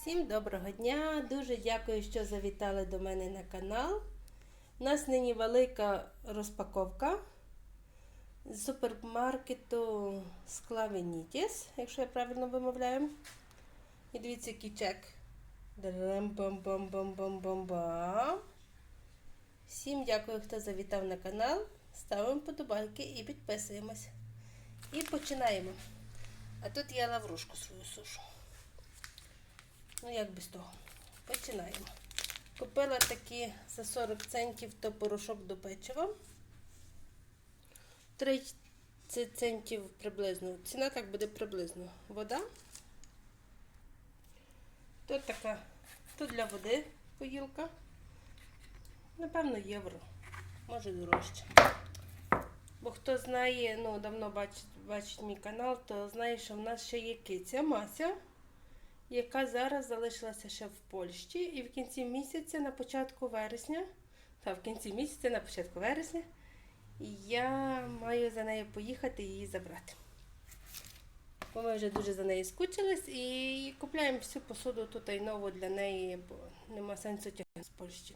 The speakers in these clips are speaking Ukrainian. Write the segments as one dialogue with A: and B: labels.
A: Всім доброго дня! Дуже дякую, що завітали до мене на канал. У нас нині велика розпаковка з супермаркету Склавенітіс, якщо я правильно вимовляю. І дивіться, який чек. Драм-бам-бам-бам-бам-бам-бам. Всім дякую, хто завітав на канал. Ставимо подобайки і підписуємось. І починаємо. А тут я лаврушку свою сушу. Ну, як без того. Починаємо. Купила такі за 40 центів то порошок до печива. 30 центів приблизно. Ціна так буде приблизно. Вода. Тут така, тут для води поїлка. Напевно, євро. Може дорожче. Бо хто знає, ну давно бачить, бачить мій канал, то знає, що в нас ще є киця Мася яка зараз залишилася ще в Польщі, і в кінці місяця, на початку вересня, та в кінці місяця, на початку вересня, я маю за нею поїхати і її забрати. Бо ми вже дуже за нею скучились і купляємо всю посуду тут і нову для неї, бо нема сенсу тягнути з Польщі.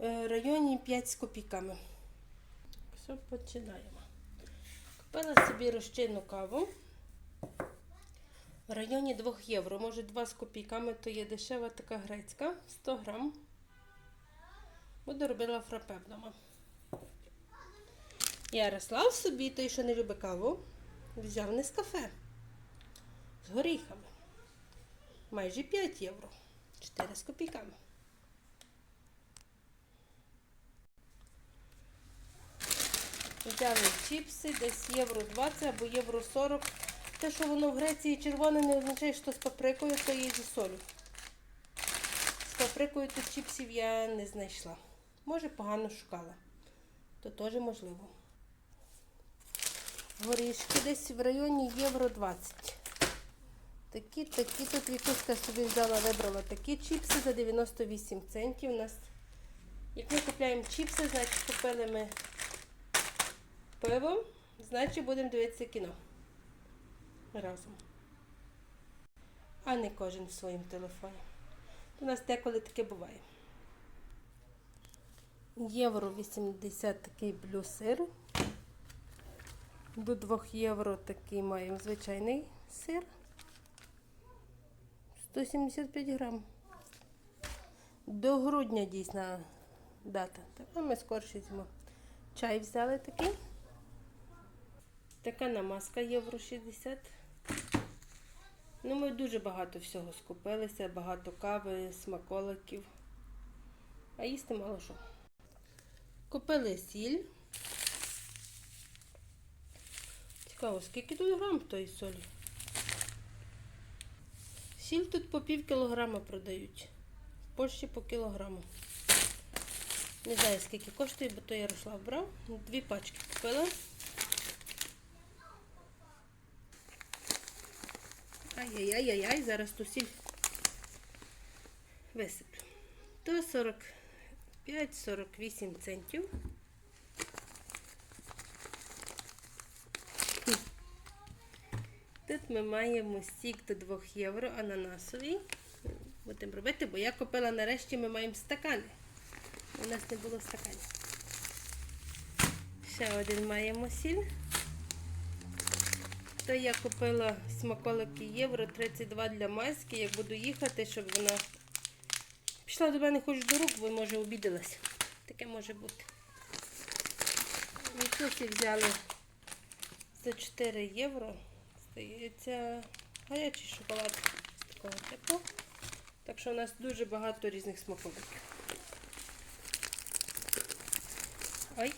A: Е, В районі 5 з копійками. Все, починаємо. Купила собі розчинну каву. В районі 2 євро. Може 2 з копійками, то є дешева така грецька, 100 грам. Буду робила фрапе вдома. Ярослав собі, той, що не любить каву, взяв не з кафе. З горіхами. Майже 5 євро. 4 з копійками. Взяли чіпси, десь євро 20 або євро 40. Те, що воно в Греції червоне, не означає, що з паприкою, то є зі солю. З паприкою тут чіпсів я не знайшла. Може, погано шукала. То теж можливо. Горішки десь в районі євро 20. Такі, такі тут Вікуська собі взяла, вибрала такі чіпси за 98 центів. У нас, як ми купляємо чіпси, значить купили ми пиво, значить будемо дивитися кіно разом. А не кожен в своєму телефоні. У нас деколи таке буває. Євро 80 такий блюсир. До 2 євро такий маємо звичайний сир. 175 грам. До грудня дійсна дата. Так, ми скорше візьмемо. Чай взяли такий. Така намазка євро 60. Ну, ми дуже багато всього скупилися, багато кави, смаколиків. А їсти мало що. Купили сіль. Цікаво, скільки тут грам тої солі? Сіль тут по пів кілограма продають. В Польщі по кілограму. Не знаю, скільки коштує, бо то Ярослав брав. Дві пачки купила. Ай-яй-яй-яй, зараз ту сіль висиплю. То 45-48 центів. Тут ми маємо стік до 2 євро ананасовий. Будемо робити, бо я купила нарешті ми маємо стакани. У нас не було стаканів. Ще один маємо сіль. То я купила смаколики євро 32 для маски, як буду їхати, щоб вона пішла до мене хоч до рук, бо може обідалась. Таке може бути. Вікусі взяли за 4 євро. Здається, гарячий шоколад такого типу. Так що у нас дуже багато різних смаколиків. Ой.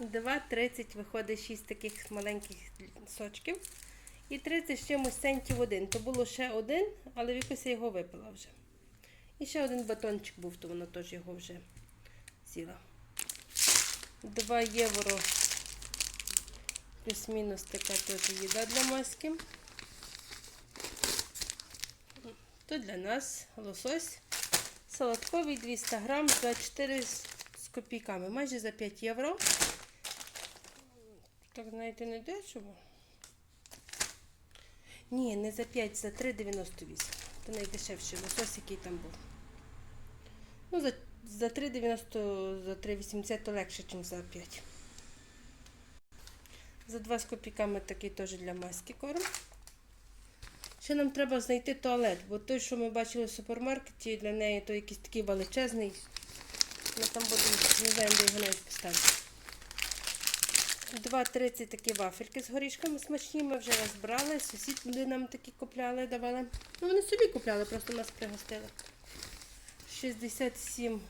A: 2,30 виходить 6 таких маленьких сочків. І 30 з чимось центів один. То було ще один, але Вікуся його випила вже. І ще один батончик був, то вона теж його вже з'їла. 2 євро. Плюс-мінус така теж їда для маски. То для нас лосось. Солодковий 200 грам за 4 з копійками, майже за 5 євро. Так, знаєте, не дешево. Ні, не за 5, за 3,98. Це найдешевший лосось, який там був. Ну, за, за 3,90, за 3,80 то легше, ніж за 5. За 2 з копійками такий теж для маски корм. Ще нам треба знайти туалет, бо той, що ми бачили в супермаркеті, для неї то якийсь такий величезний. Ми там будемо, не знаємо, де його навіть поставити. 2,30 такі вафельки з горішками смачні. Ми вже раз брали. Сусіди нам такі купляли, давали. Ну, вони собі купляли, просто нас пригостили. 67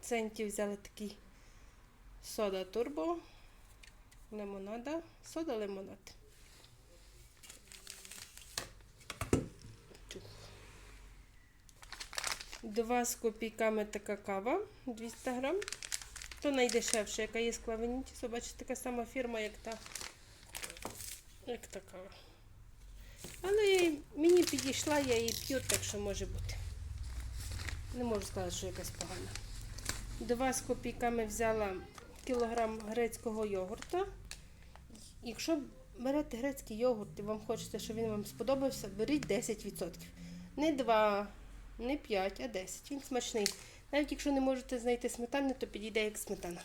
A: центів взяли такий сода турбо. Лимонада. Сода лимонад. Два з копійками така кава 200 грам. То найдешевша, яка є з. Бачите, така сама фірма, як та. Як та кава. Але мені підійшла, я її п'ю, так що може бути. Не можу сказати, що якась погана. Два з копійками взяла кілограм грецького йогурта. Якщо берете грецький йогурт і вам хочеться, щоб він вам сподобався, беріть 10%. Не 2, не 5, а 10. Він смачний. Навіть якщо не можете знайти сметани, то підійде як сметана.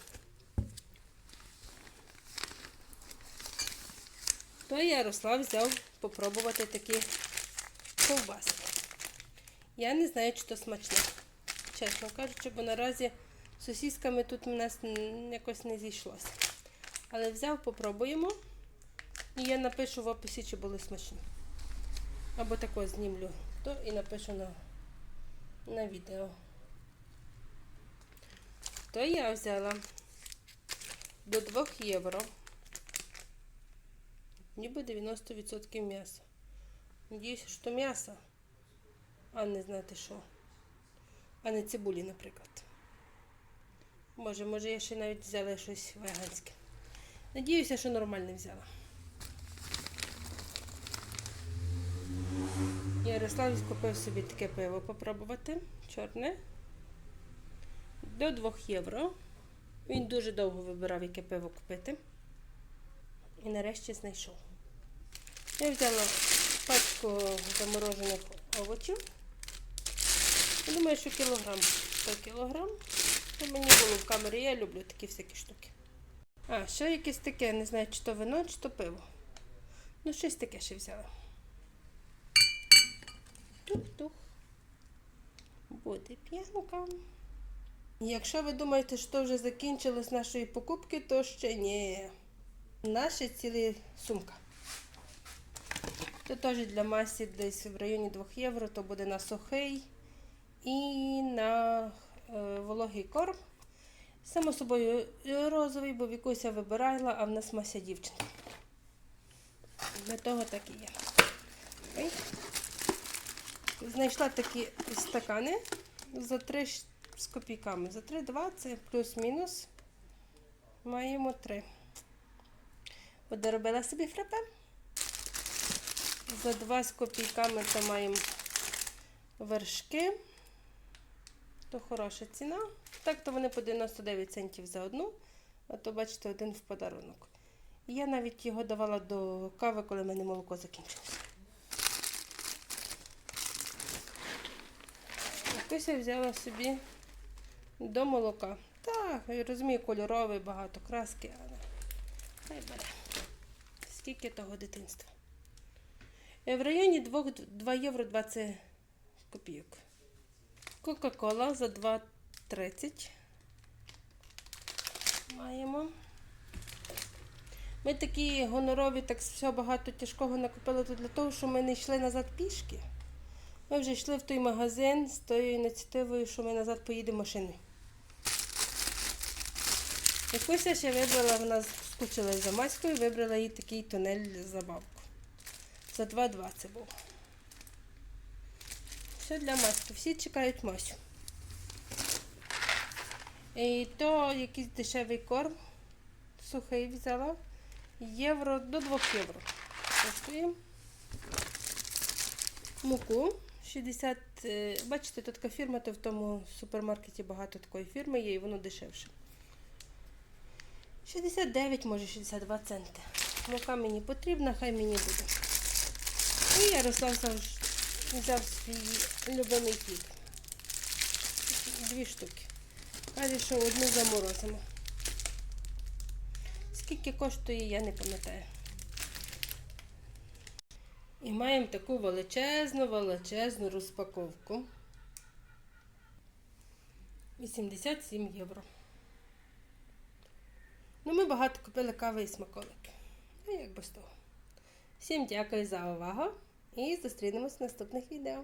A: То Ярослав взяв попробувати такі ковбаски. Я не знаю, чи то смачне. Чесно кажучи, бо наразі з сосісками тут у нас якось не зійшлося. Але взяв, попробуємо. І я напишу в описі, чи були смачні. Або тако знімлю, то і напишу на, на відео. То я взяла до 2 євро. Ніби 90% м'яса. Надіюся, що м'ясо, а не знати що. А не цибулі, наприклад. Може, може, я ще навіть взяла щось веганське. Надіюся, що нормальне взяла. Ярослав купив собі таке пиво попробувати. Чорне. До 2 євро. Він дуже довго вибирав, яке пиво купити. І нарешті знайшов. Я взяла пачку заморожених овочів. Я думаю, що кілограм 100 кілограм. Це мені було в камері, я люблю такі всякі штуки. А, ще якесь таке, не знаю, чи то вино, чи то пиво. Ну, щось таке ще взяла. Тух-тух. Буде п'янка. Якщо ви думаєте, що вже закінчилось нашої покупки, то ще ні. Наша ціла сумка. Це теж для масі десь в районі 2 євро, то буде на сухий і на е, вологий корм. Само собою е, розовий, бо Вікуся вибирала, а в нас мася дівчинка. Для того так і є. Ой. Знайшла такі стакани за 3 з копійками. За 3,20 плюс-мінус. Маємо 3. От доробила собі фрапе. За 2 з копійками то маємо вершки. То хороша ціна. Так, то вони по 99 центів за одну, а то, бачите, один в подарунок. Я навіть його давала до кави, коли в мене молоко закінчилося. Якось я взяла собі до молока. Так, я розумію, кольоровий, багато краски, але хай бере. Скільки того дитинства? Е, В районі 2, 2 євро 20 копійок. Кока-кола за 2,30 маємо. Ми такі гонорові, так все багато тяжкого накупили тут для того, що ми не йшли назад пішки. Ми вже йшли в той магазин з тою ініціативою, що ми назад поїдемо машиною. Якусь я ще вибрала, вона скучила за маською, вибрала їй такий тунель забавку. За 2,20 це був. Все для маски. Всі чекають Масю. І то якийсь дешевий корм. Сухий взяла. Євро до 2 євро. Коштує. Муку 60. е, Бачите, тут така фірма, то в тому супермаркеті багато такої фірми є і воно дешевше. 69, може 62 центи. Мука мені потрібна, хай мені буде. І Ярослав взяв- свій любимий хліб. Дві штуки. Каже, що одну заморозимо. Скільки коштує, я не пам'ятаю. І маємо таку величезну, величезну розпаковку. 87 євро. Ну, ми багато купили кави і смаколики. Ну, як без того. Всім дякую за увагу і зустрінемось в наступних відео.